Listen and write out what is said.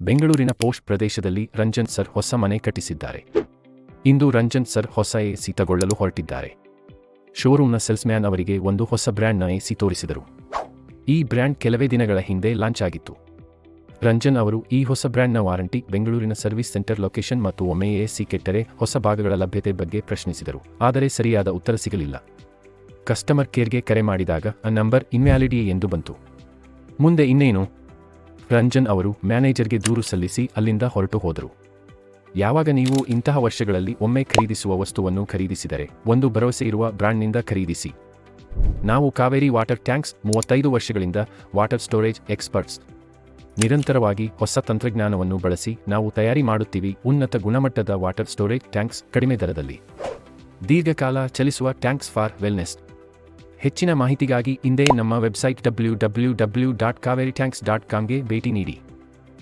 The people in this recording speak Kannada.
ಬೆಂಗಳೂರಿನ ಪೋಸ್ಟ್ ಪ್ರದೇಶದಲ್ಲಿ ರಂಜನ್ ಸರ್ ಹೊಸ ಮನೆ ಕಟ್ಟಿಸಿದ್ದಾರೆ. ಇಂದು ರಂಜನ್ ಸರ್ ಹೊಸ ಎಸಿ ತಗೊಳ್ಳಲು ಹೊರಟಿದ್ದಾರೆ. ಶೋರೂಮ್ನ ಸೆಲ್ಸ್ಮ್ಯಾನ್ ಅವರಿಗೆ ಒಂದು ಹೊಸ ಬ್ರ್ಯಾಂಡ್ನ ಎಸಿ ತೋರಿಸಿದರು. ಈ ಬ್ರ್ಯಾಂಡ್ ಕೆಲವೇ ದಿನಗಳ ಹಿಂದೆ ಲಾಂಚ್ ಆಗಿತ್ತು. ರಂಜನ್ ಅವರು ಈ ಹೊಸ ಬ್ರ್ಯಾಂಡ್ನ ವಾರಂಟಿ ಬೆಂಗಳೂರಿನ ಸರ್ವಿಸ್ ಸೆಂಟರ್ ಲೊಕೇಶನ್ ಮತ್ತು ಒಮ್ಮೆ ಎಸಿ ಕೆಟ್ಟರೆ ಹೊಸ ಭಾಗಗಳ ಲಭ್ಯತೆ ಬಗ್ಗೆ ಪ್ರಶ್ನಿಸಿದರು. ಆದರೆ ಸರಿಯಾದ ಉತ್ತರ ಸಿಗಲಿಲ್ಲ. ಕಸ್ಟಮರ್ ಕೇರ್ಗೆ ಕರೆ ಮಾಡಿದಾಗ, ಆ ನಂಬರ್ ಇನ್ವ್ಯಾಲಿಡಿ ಎಂದು ಬಂತು. ಮುಂದೆ ಇನ್ನೇನು? ರಂಜನ್ ಅವರು ಮ್ಯಾನೇಜರ್ಗೆ ದೂರು ಸಲ್ಲಿಸಿ ಅಲ್ಲಿಂದ ಹೊರಟು ಹೋದರು. ಯಾವಾಗ ನೀವು ಇಂತಹ ವರ್ಷಗಳಲ್ಲಿ ಒಮ್ಮೆ ಖರೀದಿಸುವ ವಸ್ತುವನ್ನು ಖರೀದಿಸಿದರೆ ಒಂದು ಭರವಸೆ ಇರುವ ಬ್ರ್ಯಾಂಡ್ನಿಂದ ಖರೀದಿಸಿ. ನಾವು ಕಾವೇರಿ ವಾಟರ್ ಟ್ಯಾಂಕ್ಸ್ ಮೂವತ್ತೈದು ವರ್ಷಗಳಿಂದ ವಾಟರ್ ಸ್ಟೋರೇಜ್ ಎಕ್ಸ್ಪರ್ಟ್ಸ್. ನಿರಂತರವಾಗಿ ಹೊಸ ತಂತ್ರಜ್ಞಾನವನ್ನು ಬಳಸಿ ನಾವು ತಯಾರಿ ಮಾಡುತ್ತೀವಿ ಉನ್ನತ ಗುಣಮಟ್ಟದ ವಾಟರ್ ಸ್ಟೋರೇಜ್ ಟ್ಯಾಂಕ್ಸ್ ಕಡಿಮೆ ದರದಲ್ಲಿ. ದೀರ್ಘಕಾಲ ಚಲಿಸುವ ಟ್ಯಾಂಕ್ಸ್ ಫಾರ್ ವೆಲ್ನೆಸ್. ಹೆಚ್ಚಿನ ಮಾಹಿತಿಗಾಗಿ ಇಂದೇ ನಮ್ಮ website W W W dot Kaveri tanks dot ಕಾಮ್ಗೆ ಭೇಟಿ ನೀಡಿ.